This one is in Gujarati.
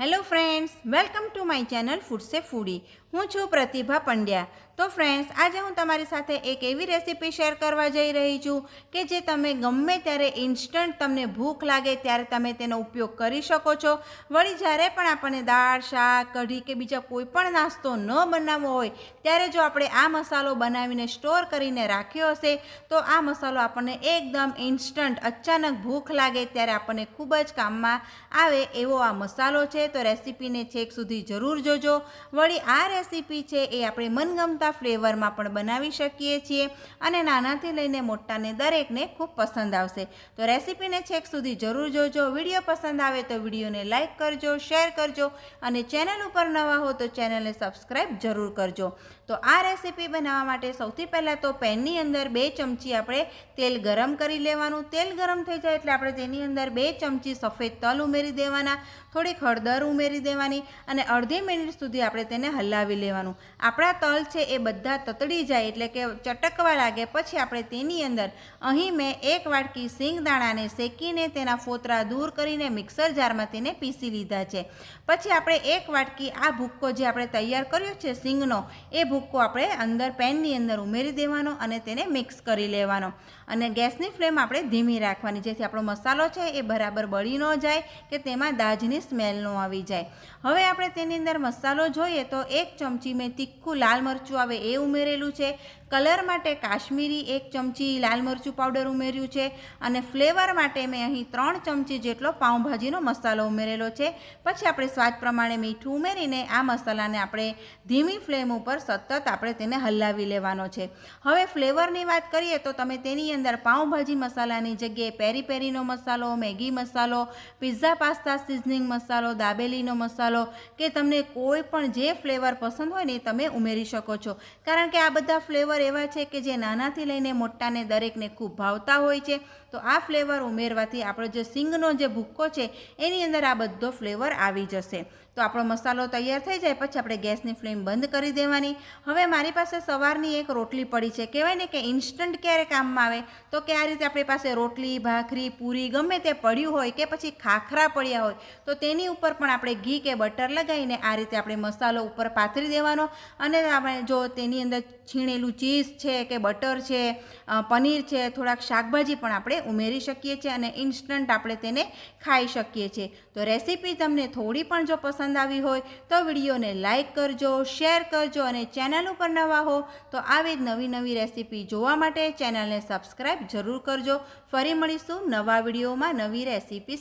hello friends welcome to my channel ફૂડસે ફૂડી હું છું પ્રતિભા પંડ્યા. તો ફ્રેન્ડ્સ આજે હું તમારી સાથે એક એવી રેસીપી શેર કરવા જઈ રહી છું કે જે તમે ગમે ત્યારે ઇન્સ્ટન્ટ તમને ભૂખ લાગે ત્યારે તમે તેનો ઉપયોગ કરી શકો છો. વળી જ્યારે પણ આપણને દાળ, શાક, કઢી કે બીજા કોઈ પણ નાસ્તો ન બનાવવો હોય, ત્યારે જો આપણે આ મસાલો બનાવીને સ્ટોર કરીને રાખ્યો હશે, તો આ મસાલો આપણને એકદમ ઇન્સ્ટન્ટ અચાનક ભૂખ લાગે ત્યારે આપણને ખૂબ જ કામમાં આવે એવો આ મસાલો છે. તો રેસીપીને છેક સુધી જરૂર જોજો. વળી આ રેસીપી છે એ આપણે મનગમતા ફ્લેવરમાં પણ બનાવી શકીએ છીએ અને નાનાથી લઈને મોટાને દરેકને ખૂબ પસંદ આવશે. તો રેસીપીને છેક સુધી જરૂર જોજો. વીડિયો પસંદ આવે તો વિડીયોને લાઇક કરજો, શેર કરજો અને ચેનલ ઉપર નવા હો તો ચેનલને સબસ્ક્રાઈબ જરૂર કરજો. તો આ રેસીપી બનાવવા માટે સૌથી પહેલાં તો પેનની અંદર બે ચમચી આપણે તેલ ગરમ કરી લેવાનું. તેલ ગરમ થઈ જાય એટલે આપણે તેની અંદર બે ચમચી સફેદ તલ ઉમેરી દેવાના, થોડીક હળદર ઉમેરી દેવાની અને અડધી મિનિટ સુધી આપણે તેને હલાવી લેવાનું. આપણા તલ છે એ બધા તતડી જાય એટલે કે ચટકવા લાગે પછી આપણે તેની અંદર અહીં મેં એક વાટકી સિંગદાણાને શેકીને તેના ફોતરા દૂર કરીને મિક્સર જારમાં તેને પીસી લીધા છે. પછી આપણે એક વાટકી આ ભૂક્કો જે આપણે તૈયાર કર્યો છે સિંગનો, એ ભૂક્કો આપણે અંદર પેનની અંદર ઉમેરી દેવાનો અને તેને મિક્સ કરી લેવાનો. અને ગેસની ફ્લેમ આપણે ધીમી રાખવાની, જેથી આપણો મસાલો છે એ બરાબર બળી ન જાય કે તેમાં દાજની સ્મેલ ન આવી જાય. હવે આપણે તેની અંદર મસાલો જોઈએ તો એક ચમચી મેં તીખું લાલ મરચું આવે એ ઉમેરેલું છે. કલર માટે કાશ્મીરી એક ચમચી લાલ મરચું પાવડર ઉમેર્યું છે અને ફ્લેવર માટે મેં અહીં ત્રણ ચમચી જેટલો પાઉંભાજીનો મસાલો ઉમેરેલો છે. પછી આપણે સ્વાદ પ્રમાણે મીઠું ઉમેરીને આ મસાલાને આપણે ધીમી ફ્લેમ ઉપર સતત આપણે તેને હલાવી લેવાનો છે. હવે ફ્લેવરની વાત કરીએ તો તમે તેની અંદર પાઉંભાજી મસાલાની જગ્યાએ પેરી પેરીનો મસાલો, મેગી મસાલો પિઝા પાસ્તા સિઝનિંગ મસાલો, દાબેલીનો મસાલો કે તમને કોઈ પણ જે ફ્લેવર પસંદ હોય ને તમે ઉમેરી શકો છો. કારણ કે આ બધા ફ્લેવર એવા છે કે જે નાનાથી લઈને મોટાને દરેકને ખૂબ ભાવતા હોય છે. તો આ ફ્લેવર ઉમેરવાથી આપણો જે સિંગનો જે ભૂક્કો છે, એની અંદર આ બધો ફ્લેવર આવી જશે. તો આપણો મસાલો તૈયાર થઈ જાય, પછી આપણે ગેસની ફ્લેમ બંધ કરી દેવાની. હવે મારી પાસે સવારની એક રોટલી પડી છે. કહેવાય ને કે ઇન્સ્ટન્ટ ક્યારે કામમાં આવે? તો કે આ રીતે આપણી પાસે રોટલી, ભાખરી, પૂરી ગમે તે પડ્યું હોય કે પછી ખાખરા પડ્યા હોય, તો તેની ઉપર પણ આપણે ઘી કે બટર લગાવીને આ રીતે આપણે મસાલો ઉપર પાથરી દેવાનો. અને આપણે જો તેની અંદર છીણેલું ચીઝ છે કે બટર છે પનીર છે, થોડાક શાકભાજી પણ આપણે ઉમેરી શકીએ છીએ અને ઇન્સ્ટન્ટ આપણે તેને ખાઈ શકીએ છીએ. તો રેસીપી તમને થોડી પણ જો પસંદ આવી હોય તો વિડીયોને લાઇક કરજો, શેર કરજો અને ચેનલ ઉપર નવા હો તો આવી જ નવી નવી રેસીપી જોવા માટે ચેનલને સબસ્ક્રાઈબ જરૂર કરજો. ફરી મળીશું નવા વિડીયોમાં નવી રેસીપી